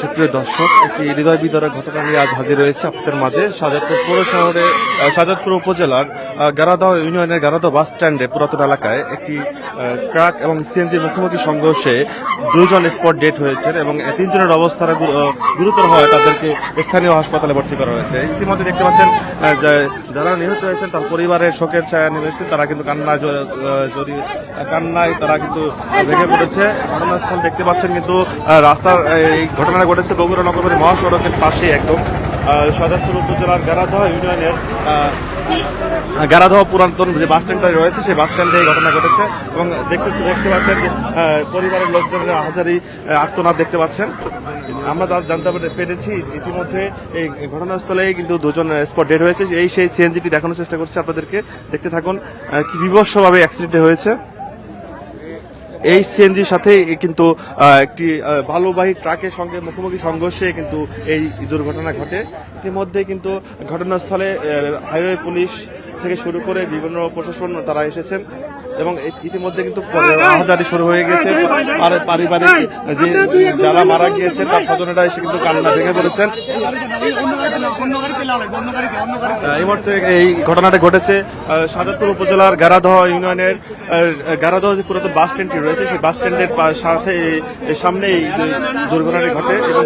সুপ্রিয় দর্শক, একটি হৃদয় বিদরের ঘটনা নিয়ে আজ হাজির হয়েছে আপনাদের মাঝে। সাজাদপুর পৌর শহরে সাজাদপুর উপজেলার আহ, গারাদহ ইউনিয়নের গারাদহ বাস স্ট্যান্ডে পুরাতন এলাকায় একটি ট্রাক এবং সিএনজির মুখোমুখি সংঘর্ষে দুজন স্পট ডেট হয়েছেন এবং তিনজনের অবস্থা গুরুতর হয় তাদেরকে স্থানীয় হাসপাতালে ভর্তি করা হয়েছে। ইতিমধ্যে দেখতে পাচ্ছেন যে যারা নিহত হয়েছেন তার পরিবারের শোকের ছায়া নেমেছে তারা কিন্তু কান্না জড়িয়ে কান্নায় তারা কিন্তু ভেঙে পড়েছে। ঘটনাস্থল দেখতে পাচ্ছেন কিন্তু রাস্তার এই ঘটনাটা ঘটেছে বগুড়া নগরের মহাসড়কের পাশে একদম। শাহজাদপুর উপজেলার গারাদহ ইউনিয়নের আহ, পুরাতন যে বাস স্ট্যান্ডটা রয়েছে সেই বাস স্ট্যান্ডে এই ঘটনা ঘটেছে এবং দেখতেছি দেখতে পাচ্ছেন পরিবারের লোকজনের হাজারি আর্তনাদ দেখতে পাচ্ছেন। আমরা যা জানতে পেরেছি ইতিমধ্যে এই ঘটনাস্থলেই কিন্তু দুজন স্পট ডেড হয়েছে। এই সেই সিএনজিটি দেখানোর চেষ্টা করছে আপনাদেরকে। দেখতে থাকুন কি বিভৎসভাবে অ্যাক্সিডেন্ট হয়েছে। এই সিএনজির সাথে কিন্তু একটি বালুবাহী ট্রাকের সঙ্গে মুখোমুখি সংঘর্ষে কিন্তু এই দুর্ঘটনা ঘটে। ইতিমধ্যে কিন্তু ঘটনাস্থলে হাইওয়ে পুলিশ থেকে শুরু করে বিভিন্ন প্রশাসন তারা এসেছেন এবং ইতিমধ্যে কিন্তু আহাজারি শুরু হয়ে গেছে। আর পারিবারিক যে যারা মারা গিয়েছেন তার স্বজনেরা এসে কিন্তু কান্না ভেঙে পড়েছেন। এই মুহূর্তে এই ঘটনাটা ঘটেছে শাহজাদপুর উপজেলার গারাদহ ইউনিয়নের আহ, গারাদহ যে পুরাতন বাস স্ট্যান্ডটি রয়েছে সেই বাস স্ট্যান্ডের সাথে সামনে এই দুর্ঘটনাটি ঘটে এবং